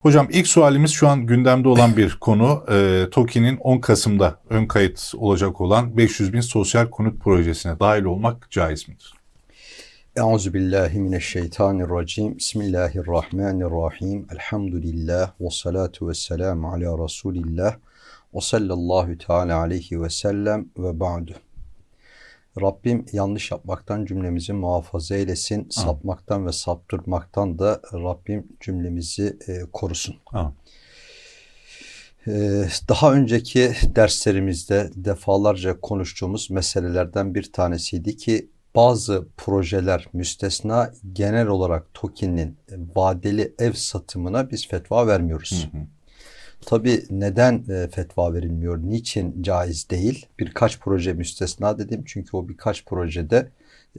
Hocam ilk sualimiz şu an gündemde olan bir konu. E, TOKİ'nin 10 Kasım'da ön kayıt olacak olan 500 bin sosyal konut projesine dahil olmak caiz midir? Euzu billahi mineşşeytanirracim. Bismillahirrahmanirrahim. Elhamdülillah ve salatu ve selamu ala Resulillah ve sallallahu teala aleyhi ve sellem ve ba'du. Rabbim yanlış yapmaktan cümlemizi muhafaza eylesin. Amin. Sapmaktan ve saptırmaktan da Rabbim cümlemizi e, korusun. Amin. Ee, Daha önceki derslerimizde defalarca konuştuğumuz meselelerden bir tanesiydi ki bazı projeler müstesna genel olarak TOKİ'nin vadeli ev satımına biz fetva vermiyoruz. Hı hı. Tabii neden e, fetva verilmiyor, niçin caiz değil? Birkaç proje müstesna dedim çünkü o birkaç projede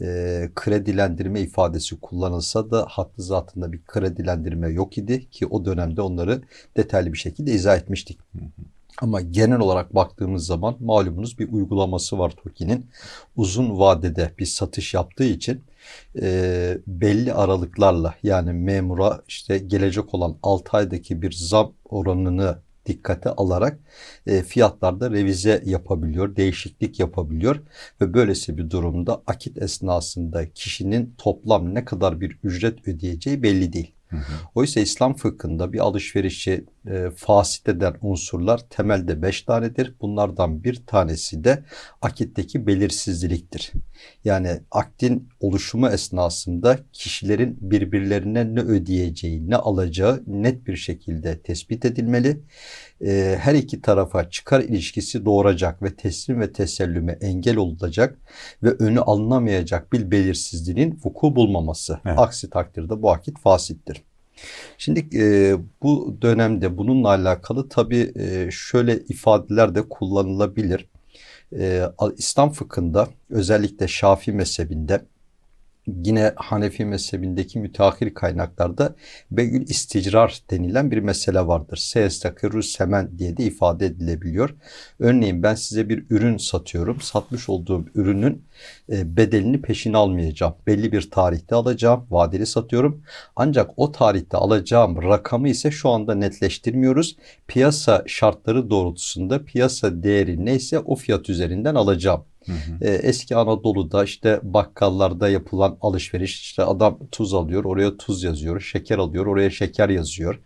e, kredilendirme ifadesi kullanılsa da hattı zatında bir kredilendirme yok idi ki o dönemde onları detaylı bir şekilde izah etmiştik. Ama genel olarak baktığımız zaman malumunuz bir uygulaması var TOKİ'nin. Uzun vadede bir satış yaptığı için e, belli aralıklarla yani memura işte gelecek olan 6 aydaki bir zam oranını dikkate alarak e, fiyatlarda revize yapabiliyor, değişiklik yapabiliyor ve böylesi bir durumda akit esnasında kişinin toplam ne kadar bir ücret ödeyeceği belli değil. Oysa İslam fıkhında bir alışverişi e, fasit eden unsurlar temelde beş tanedir. Bunlardan bir tanesi de akitteki belirsizliktir. Yani aktin oluşumu esnasında kişilerin birbirlerine ne ödeyeceği, ne alacağı net bir şekilde tespit edilmeli. E, her iki tarafa çıkar ilişkisi doğuracak ve teslim ve tesellüme engel olacak ve önü alınamayacak bir belirsizliğin vuku bulmaması. Evet. Aksi takdirde bu akit fasittir. Şimdi e, bu dönemde bununla alakalı tabii e, şöyle ifadeler de kullanılabilir. E, İslam fıkhında özellikle Şafii mezhebinde yine Hanefi mezhebindeki müteahhir kaynaklarda beygül isticrar denilen bir mesele vardır. Seestakirru semen diye de ifade edilebiliyor. Örneğin ben size bir ürün satıyorum. Satmış olduğum ürünün e, bedelini peşin almayacağım. Belli bir tarihte alacağım. Vadeli satıyorum. Ancak o tarihte alacağım rakamı ise şu anda netleştirmiyoruz. Piyasa şartları doğrultusunda piyasa değeri neyse o fiyat üzerinden alacağım. Hı hı. Ee, eski Anadolu'da işte bakkallarda yapılan alışveriş işte adam tuz alıyor oraya tuz yazıyor, şeker alıyor oraya şeker yazıyor.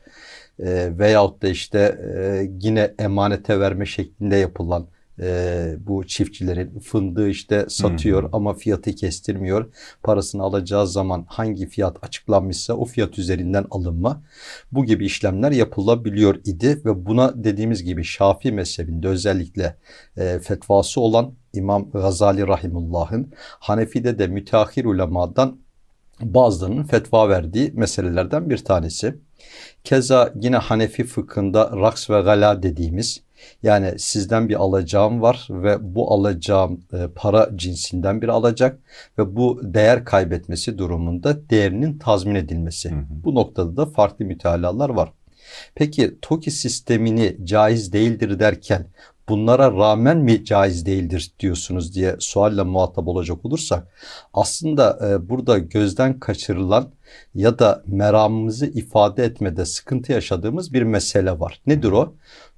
Ee, veyahut da işte e, yine emanete verme şeklinde yapılan e, bu çiftçilerin fındığı işte satıyor Hı hı. ama fiyatı kestirmiyor. Parasını alacağı zaman hangi fiyat açıklanmışsa o fiyat üzerinden alınma. Bu gibi işlemler yapılabiliyor idi ve buna dediğimiz gibi Şafii mezhebinde özellikle e, fetvası olan İmam Gazali Rahimullah'ın Hanefi'de de müteahhir ulemadan bazılarının fetva verdiği meselelerden bir tanesi. Keza yine Hanefi fıkhında raks ve gala dediğimiz yani sizden bir alacağım var ve bu alacağım e, para cinsinden bir alacak ve bu değer kaybetmesi durumunda değerinin tazmin edilmesi. Hı hı. Bu noktada da farklı mütalalar var. Peki TOKİ sistemini caiz değildir derken bunlara rağmen mi caiz değildir diyorsunuz diye sualle muhatap olacak olursak aslında e, burada gözden kaçırılan ya da meramımızı ifade etmede sıkıntı yaşadığımız bir mesele var. Nedir o?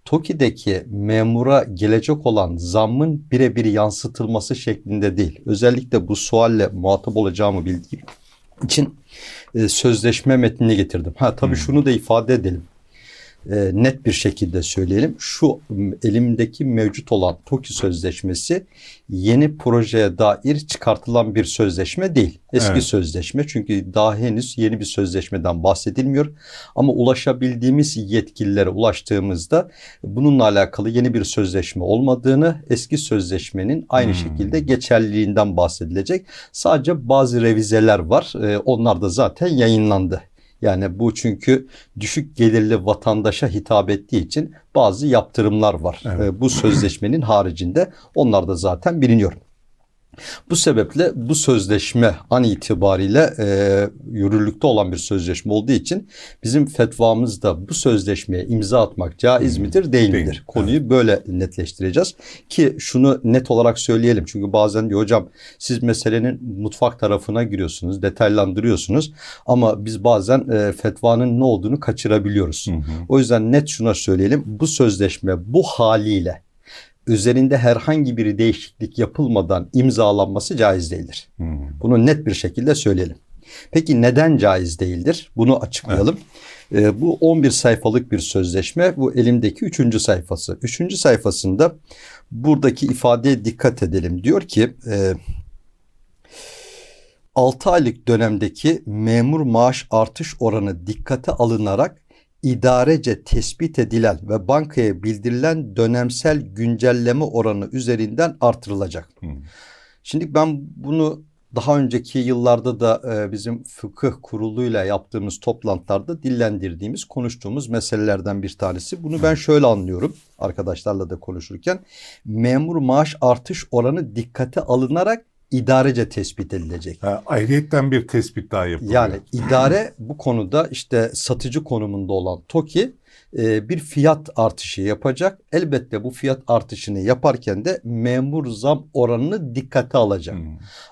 TOKİ'deki memura gelecek olan zammın birebir yansıtılması şeklinde değil. Özellikle bu sualle muhatap olacağımı bildiğim için e, sözleşme metnini getirdim. Ha tabii Hmm. şunu da ifade edelim. E, net bir şekilde söyleyelim. Şu elimdeki mevcut olan TOKİ sözleşmesi yeni projeye dair çıkartılan bir sözleşme değil. Eski Evet. sözleşme çünkü daha henüz yeni bir sözleşmeden bahsedilmiyor. Ama ulaşabildiğimiz yetkililere ulaştığımızda bununla alakalı yeni bir sözleşme olmadığını, eski sözleşmenin aynı Hmm. şekilde geçerliliğinden bahsedilecek. Sadece bazı revizeler var. Ee, onlar da zaten yayınlandı. Yani bu çünkü düşük gelirli vatandaşa hitap ettiği için bazı yaptırımlar var. Evet. Ee, bu sözleşmenin haricinde onlar da zaten biliniyor. Bu sebeple bu sözleşme an itibariyle e, yürürlükte olan bir sözleşme olduğu için bizim fetvamızda bu sözleşmeye imza atmak caiz Hmm. midir değil, Değil. midir? Konuyu böyle netleştireceğiz ki şunu net olarak söyleyelim çünkü bazen diyor hocam siz meselenin mutfak tarafına giriyorsunuz detaylandırıyorsunuz ama biz bazen e, fetvanın ne olduğunu kaçırabiliyoruz. Hı. O yüzden net şuna söyleyelim. Bu sözleşme bu haliyle üzerinde herhangi bir değişiklik yapılmadan imzalanması caiz değildir. Hı. Bunu net bir şekilde söyleyelim. Peki neden caiz değildir? Bunu açıklayalım. Ee, bu 11 sayfalık bir sözleşme. Bu elimdeki 3. sayfası. 3. sayfasında buradaki ifadeye dikkat edelim. Diyor ki e, 6 aylık dönemdeki memur maaş artış oranı dikkate alınarak idarece tespit edilen ve bankaya bildirilen dönemsel güncelleme oranı üzerinden artırılacak. Hı. Şimdi ben bunu daha önceki yıllarda da e, bizim fıkıh kuruluyla yaptığımız toplantılarda dillendirdiğimiz, konuştuğumuz meselelerden bir tanesi. Bunu ben şöyle anlıyorum arkadaşlarla da konuşurken. Memur maaş artış oranı dikkate alınarak idarece tespit edilecek. Ha, ayrıyetten bir tespit daha yapılıyor. Yani idare bu konuda işte satıcı konumunda olan TOKİ e, bir fiyat artışı yapacak. Elbette bu fiyat artışını yaparken de memur zam oranını dikkate alacak. Hı.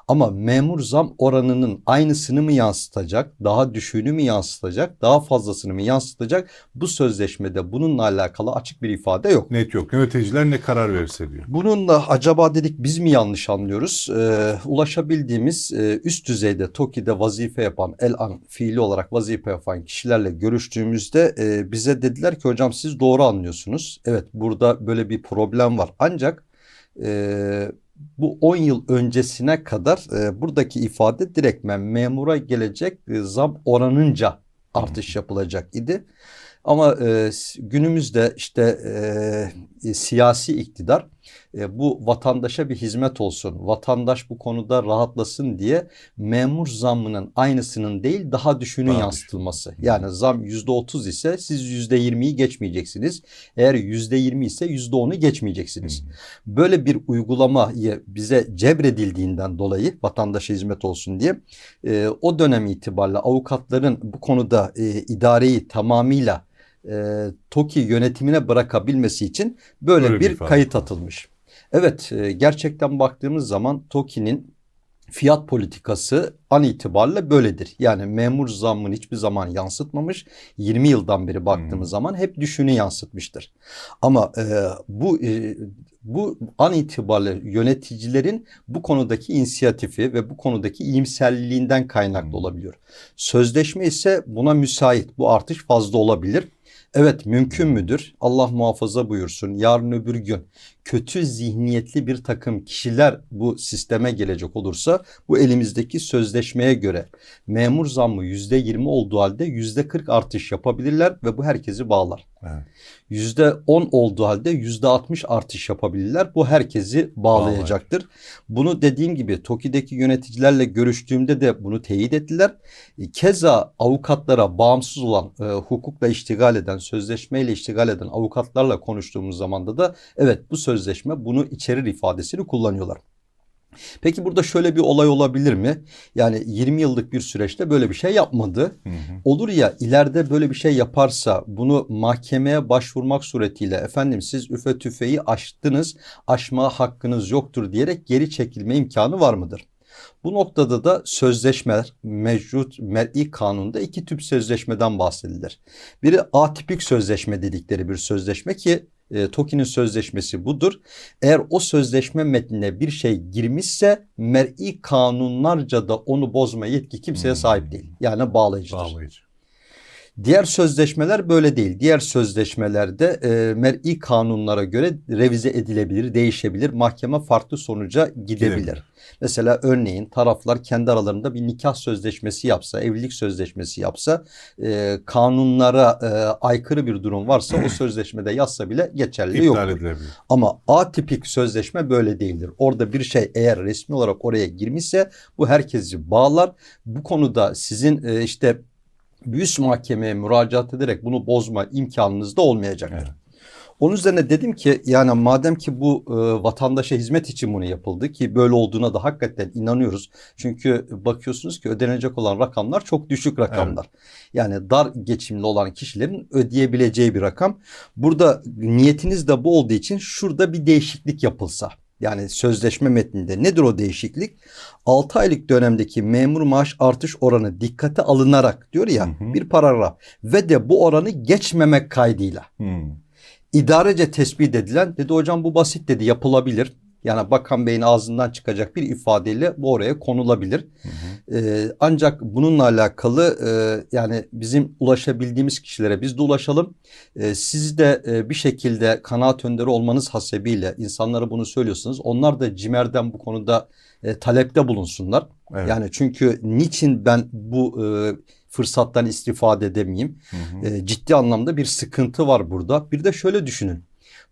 Ama memur zam oranının aynısını mı yansıtacak, daha düşüğünü mü yansıtacak, daha fazlasını mı yansıtacak? Bu sözleşmede bununla alakalı açık bir ifade yok. Net yok. Yöneticiler ne karar verirse diyor. Bununla acaba dedik biz mi yanlış anlıyoruz? Ee, ulaşabildiğimiz e, üst düzeyde TOKİ'de vazife yapan, el an fiili olarak vazife yapan kişilerle görüştüğümüzde e, bize dediler ki hocam siz doğru anlıyorsunuz. Evet burada böyle bir problem var. Ancak e, bu 10 yıl öncesine kadar e, buradaki ifade direktmen memura gelecek e, zam oranınca artış yapılacak idi. Ama e, günümüzde işte e, siyasi iktidar e, bu vatandaşa bir hizmet olsun, vatandaş bu konuda rahatlasın diye memur zammının aynısının değil daha düşüğünün Daha yansıtılması. Yani zam yüzde otuz ise siz yüzde yirmiyi geçmeyeceksiniz. Eğer yüzde yirmi ise yüzde onu geçmeyeceksiniz. Böyle bir uygulamayı bize cebredildiğinden dolayı vatandaşa hizmet olsun diye e, o dönem itibariyle avukatların bu konuda e, idareyi tamamıyla e, TOKİ yönetimine bırakabilmesi için böyle, Böyle bir bir, kayıt atılmış. Evet e, gerçekten baktığımız zaman TOKİ'nin fiyat politikası an itibariyle böyledir. Yani memur zammını hiçbir zaman yansıtmamış. 20 yıldan beri baktığımız Hmm. zaman hep düşüğünü yansıtmıştır. Ama e, bu e, bu an itibariyle yöneticilerin bu konudaki inisiyatifi ve bu konudaki iyimserliğinden kaynaklı Hmm. olabiliyor. Sözleşme ise buna müsait. Bu artış fazla olabilir. Evet mümkün müdür? Allah muhafaza buyursun. Yarın öbür gün kötü zihniyetli bir takım kişiler bu sisteme gelecek olursa bu elimizdeki sözleşmeye göre memur zammı yüzde yirmi olduğu halde yüzde kırk artış yapabilirler ve bu herkesi bağlar. Evet. Yüzde on olduğu halde yüzde altmış artış yapabilirler. Bu herkesi bağlayacaktır. Bunu dediğim gibi TOKİ'deki yöneticilerle görüştüğümde de bunu teyit ettiler. E, Keza avukatlara bağımsız olan e, hukukla iştigal eden, sözleşmeyle iştigal eden avukatlarla konuştuğumuz zamanda da evet bu sözleşme bunu içerir ifadesini kullanıyorlar. Peki burada şöyle bir olay olabilir mi? Yani 20 yıllık bir süreçte böyle bir şey yapmadı. Hı hı. Olur ya ileride böyle bir şey yaparsa bunu mahkemeye başvurmak suretiyle efendim siz üfe tüfeği aştınız aşma hakkınız yoktur diyerek geri çekilme imkanı var mıdır? Bu noktada da sözleşmeler mevcut mer'i kanunda iki tip sözleşmeden bahsedilir. Biri atipik sözleşme dedikleri bir sözleşme ki e, TOKİ'nin sözleşmesi budur. Eğer o sözleşme metnine bir şey girmişse mer'i kanunlarca da onu bozma yetki kimseye Hmm. sahip değil. Yani bağlayıcıdır. Bağlayıcı. Diğer sözleşmeler böyle değil. Diğer sözleşmelerde e, mer'i kanunlara göre revize edilebilir, değişebilir. Mahkeme farklı sonuca gidebilir. Gidebilir. Mesela örneğin taraflar kendi aralarında bir nikah sözleşmesi yapsa, evlilik sözleşmesi yapsa, e, kanunlara e, aykırı bir durum varsa o sözleşmede yazsa bile geçerli İptal yoktur. edilebilir. Ama atipik sözleşme böyle değildir. Orada bir şey eğer resmi olarak oraya girmişse bu herkesi bağlar. Bu konuda sizin e, işte üst mahkemeye müracaat ederek bunu bozma imkanınız da olmayacaktır. Evet. Onun üzerine dedim ki yani madem ki bu e, vatandaşa hizmet için bunu yapıldı ki böyle olduğuna da hakikaten inanıyoruz. Çünkü bakıyorsunuz ki ödenecek olan rakamlar çok düşük rakamlar. Yani dar geçimli olan kişilerin ödeyebileceği bir rakam. Burada niyetiniz de bu olduğu için şurada bir değişiklik yapılsa. Yani sözleşme metninde nedir o değişiklik? 6 aylık dönemdeki memur maaş artış oranı dikkate alınarak diyor ya Hı hı. bir paragraf ve de bu oranı geçmemek kaydıyla Hmm. idarece tespit edilen dedi hocam bu basit dedi yapılabilir. Yani Bakan Bey'in ağzından çıkacak bir ifadeyle bu oraya konulabilir. Ee, ancak bununla alakalı e, yani bizim ulaşabildiğimiz kişilere biz de ulaşalım. Ee, siz de e, bir şekilde kanaat önderi olmanız hasebiyle insanlara bunu söylüyorsunuz. Onlar da CİMER'den bu konuda e, talepte bulunsunlar. Evet. Yani çünkü niçin ben bu e, fırsattan istifade edemeyeyim? Hı hı. E, ciddi anlamda bir sıkıntı var burada. Bir de şöyle düşünün.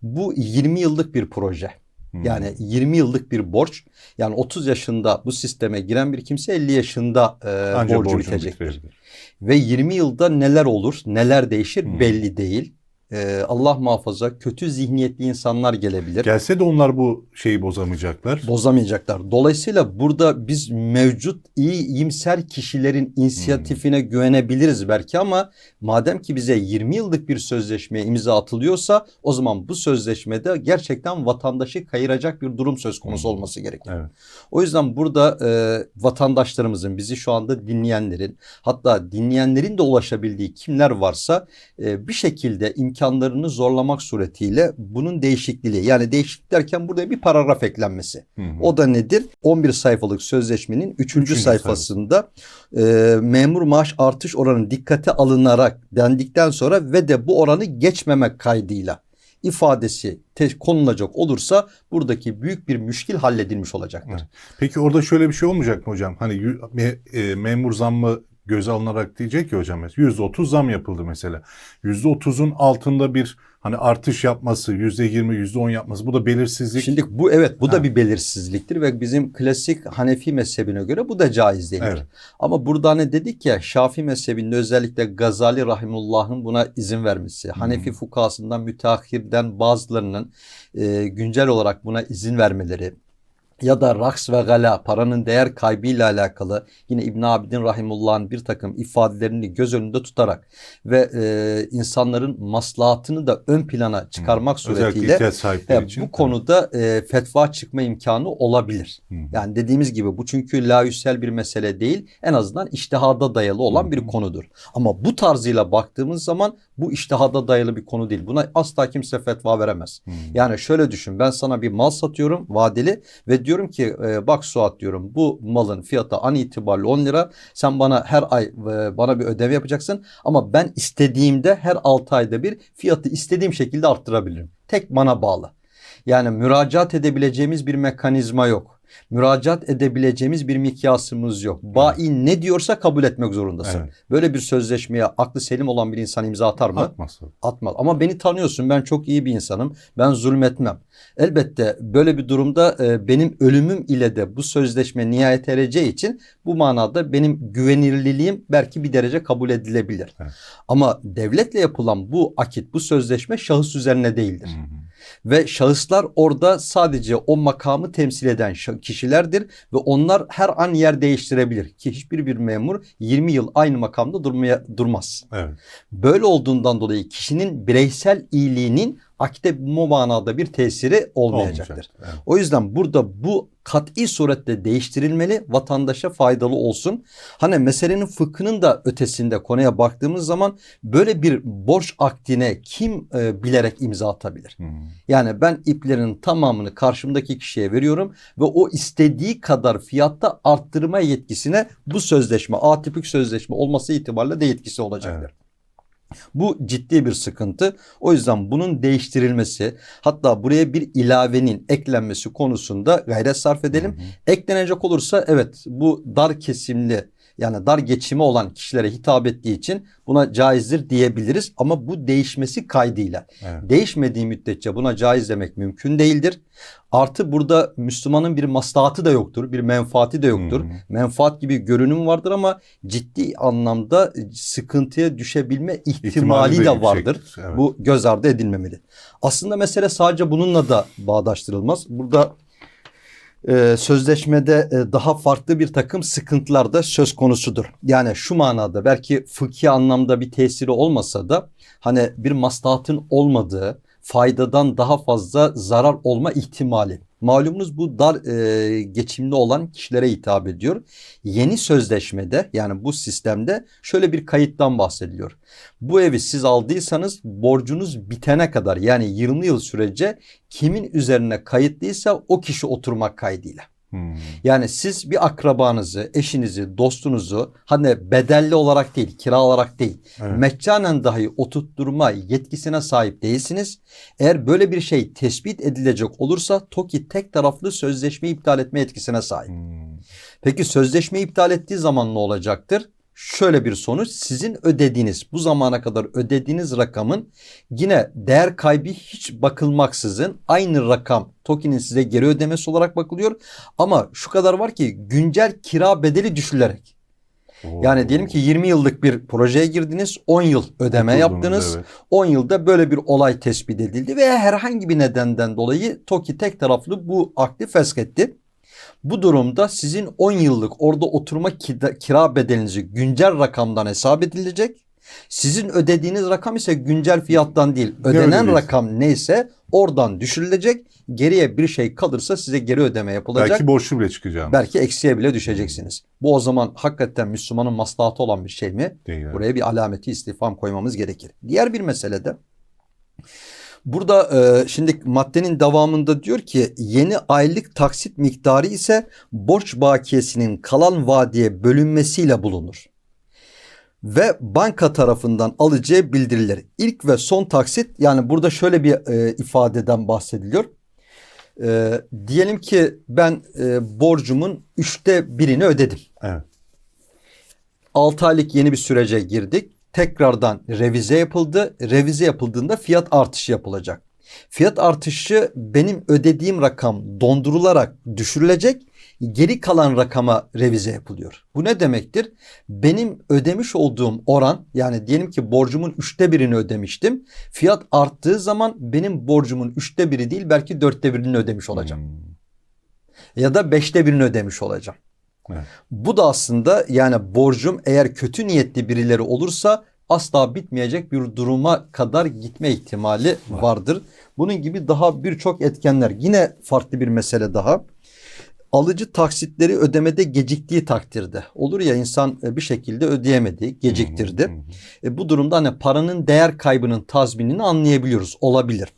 Bu 20 yıllık bir proje. Hı. Yani 20 yıllık bir borç. Yani 30 yaşında bu sisteme giren bir kimse 50 yaşında e, borcu bitecektir. bitirebilir. Ve 20 yılda neler olur, neler değişir Hı. belli değil. E, Allah muhafaza kötü zihniyetli insanlar gelebilir. Gelse de onlar bu şeyi bozamayacaklar. bozamayacaklar. Dolayısıyla burada biz mevcut iyi iyimser kişilerin inisiyatifine güvenebiliriz belki ama madem ki bize 20 yıllık bir sözleşmeye imza atılıyorsa o zaman bu sözleşmede gerçekten vatandaşı kayıracak bir durum söz konusu Hmm. olması gerekir. Evet. O yüzden burada e, vatandaşlarımızın bizi şu anda dinleyenlerin hatta dinleyenlerin de ulaşabildiği kimler varsa e, bir şekilde imkanlarını zorlamak suretiyle bunun değişikliği yani değişiklik derken burada bir paragraf eklenmesi. Hı hı. O da nedir? 11 sayfalık sözleşmenin 3. Üçüncü sayfasında e, memur maaş artış oranı dikkate alınarak dendikten sonra ve de bu oranı geçmemek kaydıyla ifadesi konulacak olursa buradaki büyük bir müşkil halledilmiş olacaktır. Peki orada şöyle bir şey olmayacak mı hocam? Hani me- e, memur zammı göze alınarak diyecek ki hocam mesela %30 zam yapıldı mesela. %30'un altında bir hani artış yapması, %20, %10 yapması bu da belirsizlik. Şimdi bu evet bu Ha. da bir belirsizliktir ve bizim klasik Hanefi mezhebine göre bu da caiz değildir. Evet. Ama burada ne dedik ya Şafii mezhebinde özellikle Gazali Rahimullah'ın buna izin vermesi. Hanefi fukahasından müteahhirden bazılarının e, güncel olarak buna izin vermeleri ya da raks ve gala paranın değer kaybıyla alakalı yine İbn Abidin Rahimullah'ın bir takım ifadelerini göz önünde tutarak ve e, insanların maslahatını da ön plana çıkarmak Özellikle suretiyle e, için. bu konuda e, fetva çıkma imkanı olabilir. Hı. Yani dediğimiz gibi bu çünkü layüsel bir mesele değil. En azından iştihada dayalı olan bir konudur. Ama bu tarzıyla baktığımız zaman bu iştihada dayalı bir konu değil. Buna asla kimse fetva veremez. Hı. Yani şöyle düşün ben sana bir mal satıyorum vadeli ve diyorum ki e, bak Suat diyorum bu malın fiyatı an itibariyle 10 lira. Sen bana her ay e, bana bir ödeme yapacaksın ama ben istediğimde her 6 ayda bir fiyatı istediğim şekilde arttırabilirim. Tek bana bağlı. Yani müracaat edebileceğimiz bir mekanizma yok. Müracaat edebileceğimiz bir mikyasımız yok. Bayi ne diyorsa kabul etmek zorundasın. Evet. Böyle bir sözleşmeye aklı selim olan bir insan imza atar mı? Atmazsa. Atmaz. Ama beni tanıyorsun. Ben çok iyi bir insanım. Ben zulmetmem. Elbette böyle bir durumda e, benim ölümüm ile de bu sözleşme nihayet ereceği için bu manada benim güvenilirliğim belki bir derece kabul edilebilir. Evet. Ama devletle yapılan bu akit, bu sözleşme şahıs üzerine değildir. Hı hı. Ve şahıslar orada sadece o makamı temsil eden kişilerdir ve onlar her an yer değiştirebilir ki hiçbir bir memur 20 yıl aynı makamda durmaya durmaz. Evet. Böyle olduğundan dolayı kişinin bireysel iyiliğinin akde bu manada bir tesiri olmayacaktır. Olmayacak. Evet. O yüzden burada bu kat'i surette değiştirilmeli, vatandaşa faydalı olsun. Hani meselenin fıkhının da ötesinde konuya baktığımız zaman böyle bir borç akdine kim e, bilerek imza atabilir? Hı. Yani ben iplerin tamamını karşımdaki kişiye veriyorum ve o istediği kadar fiyatta arttırma yetkisine bu sözleşme, atipik sözleşme olması itibariyle de yetkisi olacaktır. Evet. Bu ciddi bir sıkıntı. O yüzden bunun değiştirilmesi hatta buraya bir ilavenin eklenmesi konusunda gayret sarf edelim. Hı hı. Eklenecek olursa evet bu dar kesimli Yani dar geçimi olan kişilere hitap ettiği için buna caizdir diyebiliriz ama bu değişmesi kaydıyla. Evet. Değişmediği müddetçe buna caiz demek mümkün değildir. Artı burada Müslümanın bir maslahatı da yoktur, bir menfaati de yoktur. Hı. Menfaat gibi görünüm vardır ama ciddi anlamda sıkıntıya düşebilme ihtimali, de vardır. yüksektir, evet. Bu göz ardı edilmemeli. Aslında mesele sadece bununla da bağdaştırılmaz. Burada e, sözleşmede e, daha farklı bir takım sıkıntılar da söz konusudur. Yani şu manada belki fıkhi anlamda bir tesiri olmasa da hani bir maslahatın olmadığı, faydadan daha fazla zarar olma ihtimali. Malumunuz bu dar e, geçimli olan kişilere hitap ediyor. Yeni sözleşmede yani bu sistemde şöyle bir kayıttan bahsediliyor. Bu evi siz aldıysanız borcunuz bitene kadar yani 20 yıl sürece kimin üzerine kayıtlıysa o kişi oturmak kaydıyla. Hmm. Yani siz bir akrabanızı, eşinizi, dostunuzu hani bedelli olarak değil, kira olarak değil, Evet. meccanen dahi oturtturma yetkisine sahip değilsiniz. Eğer böyle bir şey tespit edilecek olursa TOKİ tek taraflı sözleşme iptal etme yetkisine sahip. Hmm. Peki sözleşme iptal ettiği zaman ne olacaktır? Şöyle bir sonuç sizin ödediğiniz bu zamana kadar ödediğiniz rakamın yine değer kaybı hiç bakılmaksızın aynı rakam TOKİ'nin size geri ödemesi olarak bakılıyor. Ama şu kadar var ki güncel kira bedeli düşülerek. Yani diyelim ki 20 yıllık bir projeye girdiniz 10 yıl ödeme Oturdunuz, yaptınız. evet. 10 yılda böyle bir olay tespit edildi veya herhangi bir nedenden dolayı TOKİ tek taraflı bu akdi feshetti. Bu durumda sizin 10 yıllık orada oturma kira, bedelinizi güncel rakamdan hesap edilecek. Sizin ödediğiniz rakam ise güncel fiyattan değil. Ödenen ödeyeceksin? rakam neyse oradan düşürülecek. Geriye bir şey kalırsa size geri ödeme yapılacak. Belki borçlu bile çıkacağım. Belki eksiye bile düşeceksiniz. Bu o zaman hakikaten Müslümanın maslahatı olan bir şey mi? Değil. Buraya bir alameti istifam koymamız gerekir. Diğer bir mesele de burada e, şimdi maddenin devamında diyor ki yeni aylık taksit miktarı ise borç bakiyesinin kalan vadeye bölünmesiyle bulunur. Ve banka tarafından alacağı bildirilir. İlk ve son taksit yani burada şöyle bir e, ifadeden bahsediliyor. E, diyelim ki ben e, borcumun üçte birini ödedim. Evet. 6 aylık yeni bir sürece girdik. Tekrardan revize yapıldı. Revize yapıldığında fiyat artışı yapılacak. Fiyat artışı benim ödediğim rakam dondurularak düşürülecek. Geri kalan rakama revize yapılıyor. Bu ne demektir? Benim ödemiş olduğum oran yani diyelim ki borcumun üçte birini ödemiştim. Fiyat arttığı zaman benim borcumun üçte biri değil belki dörtte birini ödemiş olacağım. Hmm. Ya da beşte birini ödemiş olacağım. Evet. Bu da aslında yani borcum eğer kötü niyetli birileri olursa asla bitmeyecek bir duruma kadar gitme ihtimali vardır. Bunun gibi daha birçok etkenler. Yine farklı bir mesele daha. Alıcı taksitleri ödemede geciktiği takdirde olur ya insan e, bir şekilde ödeyemedi, geciktirdi. E, bu durumda hani paranın değer kaybının tazminini anlayabiliyoruz. Olabilir.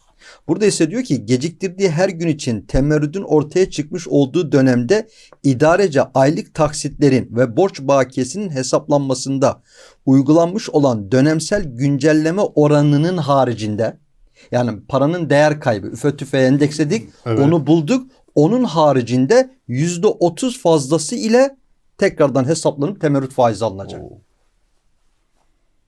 Burada ise diyor ki geciktirdiği her gün için temerrüdün ortaya çıkmış olduğu dönemde idarece aylık taksitlerin ve borç bakiyesinin hesaplanmasında uygulanmış olan dönemsel güncelleme oranının haricinde yani paranın değer kaybı üfe tüfe endeksledik Evet. onu bulduk onun haricinde yüzde otuz fazlası ile tekrardan hesaplanıp temerrüt faizi alınacak. Oo.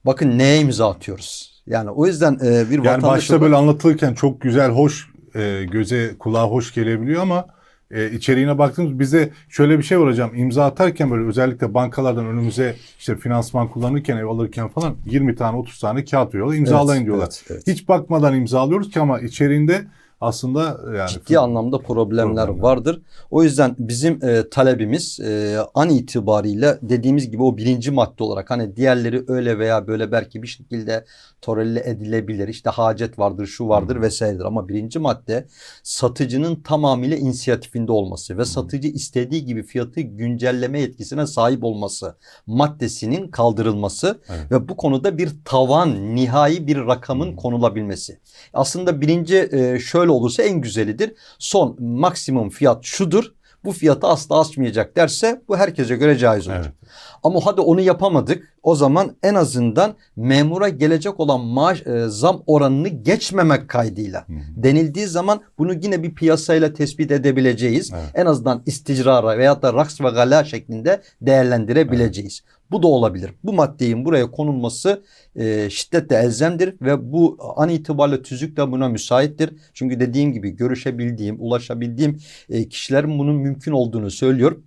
Bakın neye imza atıyoruz? Yani o yüzden e, bir Yani vatandaş başta olarak- böyle anlatılırken çok güzel, hoş, e, göze, kulağa hoş gelebiliyor ama e, içeriğine baktığımız bize şöyle bir şey var hocam. İmza atarken böyle özellikle bankalardan önümüze işte finansman kullanırken, ev alırken falan 20 tane 30 tane kağıt veriyorlar. imzalayın Evet, diyorlar. evet, evet. Hiç bakmadan imzalıyoruz ki ama içeriğinde aslında yani ciddi anlamda problemler Problemler. vardır. O yüzden bizim e, talebimiz e, an itibariyle dediğimiz gibi o birinci madde olarak hani diğerleri öyle veya böyle belki bir şekilde torelle edilebilir. İşte hacet vardır, şu vardır vesairedir. Ama birinci madde satıcının tamamıyla inisiyatifinde olması ve satıcı istediği gibi fiyatı güncelleme yetkisine sahip olması maddesinin kaldırılması Evet. ve bu konuda bir tavan, nihai bir rakamın konulabilmesi. Aslında birinci e, şöyle olursa en güzelidir. Son maksimum fiyat şudur. Bu fiyatı asla aşmayacak derse bu herkese göre caiz olur. Evet. Ama hadi onu yapamadık. O zaman en azından memura gelecek olan maaş e, zam oranını geçmemek kaydıyla Hı hı. denildiği zaman bunu yine bir piyasayla tespit edebileceğiz. Evet. En azından isticrara veyahut da raks ve gala şeklinde değerlendirebileceğiz. Bu da olabilir. Bu maddenin buraya konulması e, şiddetle elzemdir ve bu an itibariyle tüzük de buna müsaittir. Çünkü dediğim gibi görüşebildiğim, ulaşabildiğim e, kişilerin bunun mümkün olduğunu söylüyor.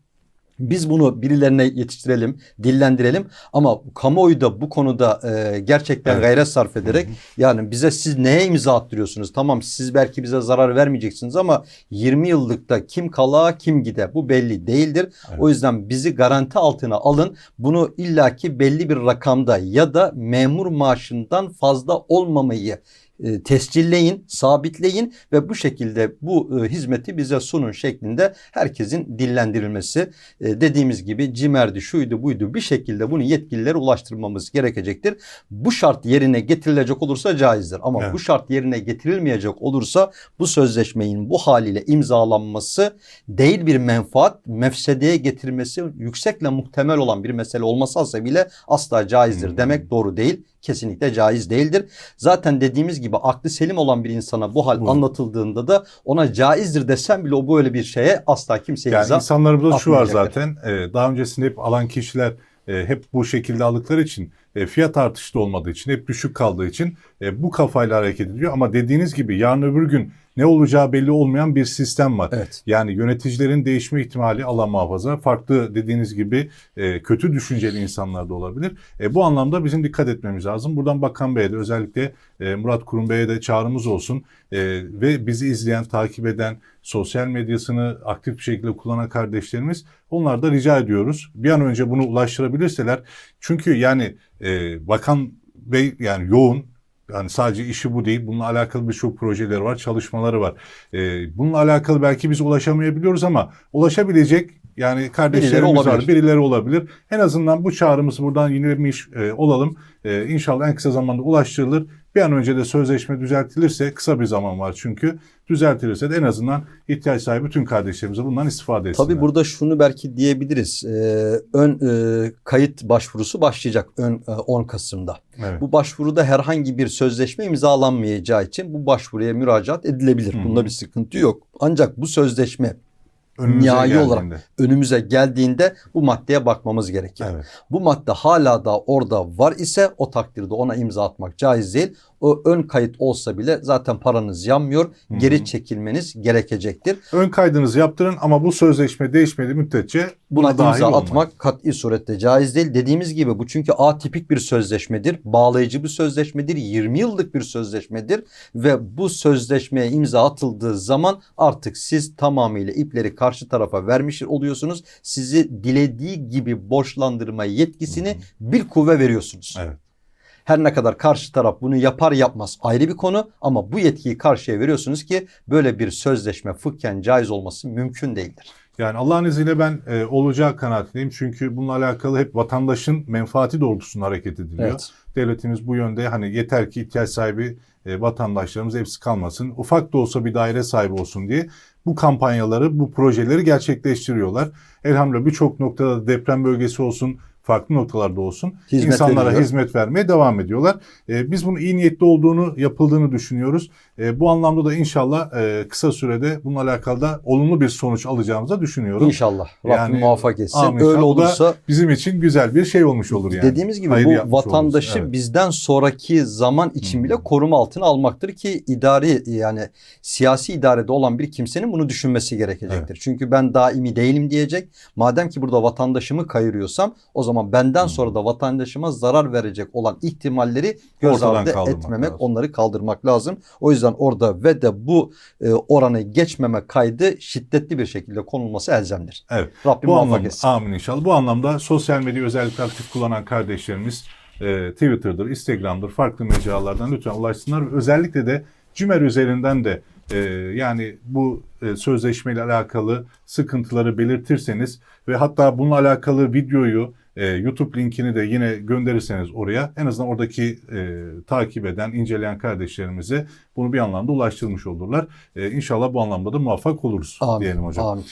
Biz bunu birilerine yetiştirelim, dillendirelim ama kamuoyu da bu konuda e, gerçekten Evet. gayret sarf ederek yani bize siz neye imza attırıyorsunuz? Tamam siz belki bize zarar vermeyeceksiniz ama 20 yıllıkta kim kala kim gide bu belli değildir. Evet. O yüzden bizi garanti altına alın. Bunu illaki belli bir rakamda ya da memur maaşından fazla olmamayı e, tescilleyin, sabitleyin ve bu şekilde bu e, hizmeti bize sunun şeklinde herkesin dillendirilmesi e, dediğimiz gibi cimerdi, şuydu, buydu bir şekilde bunu yetkililere ulaştırmamız gerekecektir. Bu şart yerine getirilecek olursa caizdir ama Evet. bu şart yerine getirilmeyecek olursa bu sözleşmenin bu haliyle imzalanması değil bir menfaat, mefsedeye getirmesi yüksekle muhtemel olan bir mesele olmasa bile asla caizdir Hmm. demek doğru değil. Kesinlikle caiz değildir. Zaten dediğimiz gibi aklı selim olan bir insana bu hal Bu. anlatıldığında da ona caizdir desem bile o böyle bir şeye asla kimse Yani insanlarımızda şu var zaten. e, daha öncesinde hep alan kişiler e, hep bu şekilde aldıkları için e, fiyat artışı da olmadığı için hep düşük kaldığı için e, bu kafayla hareket ediliyor. Ama dediğiniz gibi yarın öbür gün ne olacağı belli olmayan bir sistem var. Evet. Yani yöneticilerin değişme ihtimali Allah muhafaza. Farklı dediğiniz gibi e, kötü düşünceli insanlar da olabilir. E, bu anlamda bizim dikkat etmemiz lazım. Buradan Bakan Bey'e de özellikle e, Murat Kurum Bey'e de çağrımız olsun. E, ve bizi izleyen, takip eden, sosyal medyasını aktif bir şekilde kullanan kardeşlerimiz onlar da rica ediyoruz. Bir an önce bunu ulaştırabilirseler. Çünkü yani e, Bakan Bey yani yoğun yani sadece işi bu değil. Bununla alakalı birçok projeleri var, çalışmaları var. Ee, bununla alakalı belki biz ulaşamayabiliyoruz ama ulaşabilecek yani kardeşlerimiz olabilir. var, birileri olabilir. En azından bu çağrımızı buradan yenilemiş e, olalım. E, inşallah en kısa zamanda ulaştırılır. Bir an önce de sözleşme düzeltilirse kısa bir zaman var çünkü düzeltilirse de en azından ihtiyaç sahibi tüm kardeşlerimize bundan istifade etsinler. Tabii burada şunu belki diyebiliriz. Ee, ön e, kayıt başvurusu başlayacak ön e, 10 Kasım'da. Evet. Bu başvuruda herhangi bir sözleşme imzalanmayacağı için bu başvuruya müracaat edilebilir. Hı hı. Bunda bir sıkıntı yok. Ancak bu sözleşme Önümüze nihai olarak geldiğinde. önümüze geldiğinde bu maddeye bakmamız gerekir. Evet. Bu madde hala da orada var ise o takdirde ona imza atmak caiz değil. O ön kayıt olsa bile zaten paranız yanmıyor. Hı hı. Geri çekilmeniz gerekecektir. Ön kaydınızı yaptırın ama bu sözleşme değişmediği müddetçe Buna dahil imza olmayın. atmak kat'i surette caiz değil. Dediğimiz gibi bu çünkü atipik bir sözleşmedir. Bağlayıcı bir sözleşmedir. 20 yıllık bir sözleşmedir. Ve bu sözleşmeye imza atıldığı zaman artık siz tamamıyla ipleri karşı tarafa vermiş oluyorsunuz. Sizi dilediği gibi borçlandırma yetkisini bir kuvve veriyorsunuz. Evet. Her ne kadar karşı taraf bunu yapar yapmaz ayrı bir konu ama bu yetkiyi karşıya veriyorsunuz ki böyle bir sözleşme fıkhen caiz olması mümkün değildir. Yani Allah'ın izniyle ben e, olacağı kanaatindeyim. Çünkü bununla alakalı hep vatandaşın menfaati doğrultusunda hareket ediliyor. Evet. Devletimiz bu yönde hani yeter ki ihtiyaç sahibi e, vatandaşlarımız hepsi kalmasın. Ufak da olsa bir daire sahibi olsun diye bu kampanyaları, bu projeleri gerçekleştiriyorlar. Elhamdülillah birçok noktada deprem bölgesi olsun, farklı noktalarda olsun Hizmet insanlara veriliyor. hizmet vermeye devam ediyorlar. E, biz bunun iyi niyetli olduğunu, yapıldığını düşünüyoruz. E, bu anlamda da inşallah e, kısa sürede bununla alakalı da olumlu bir sonuç alacağımızı düşünüyorum. İnşallah. Rabbim Yani, muvaffak etsin. amin. Öyle olursa Bizim için güzel bir şey olmuş olur yani. dediğimiz gibi Hayır bu vatandaşı oluruz. Evet. bizden sonraki zaman için bile Hmm. koruma altına almaktır ki idari yani siyasi idarede olan bir kimsenin bunu düşünmesi gerekecektir. Çünkü ben daimi değilim diyecek. Madem ki burada vatandaşımı kayırıyorsam o zaman benden Hmm. sonra da vatandaşıma zarar verecek olan ihtimalleri göz Ortadan ardı etmemek, lazım. onları kaldırmak lazım. O yüzden orada ve de bu e, oranı geçmeme kaydı şiddetli bir şekilde konulması elzemdir. Evet. Rabbim Bu anlamda, etsin. amin inşallah. Bu anlamda sosyal medya özellikle aktif kullanan kardeşlerimiz e, Twitter'dır, Instagram'dır, farklı mecralardan lütfen ulaşsınlar. Özellikle de Cimer üzerinden de e, yani bu e, sözleşmeyle alakalı sıkıntıları belirtirseniz ve hatta bununla alakalı videoyu e, YouTube linkini de yine gönderirseniz oraya en azından oradaki e, takip eden, inceleyen kardeşlerimize bunu bir anlamda ulaştırmış olurlar. E, inşallah bu anlamda da muvaffak oluruz Amin. diyelim hocam. Amin.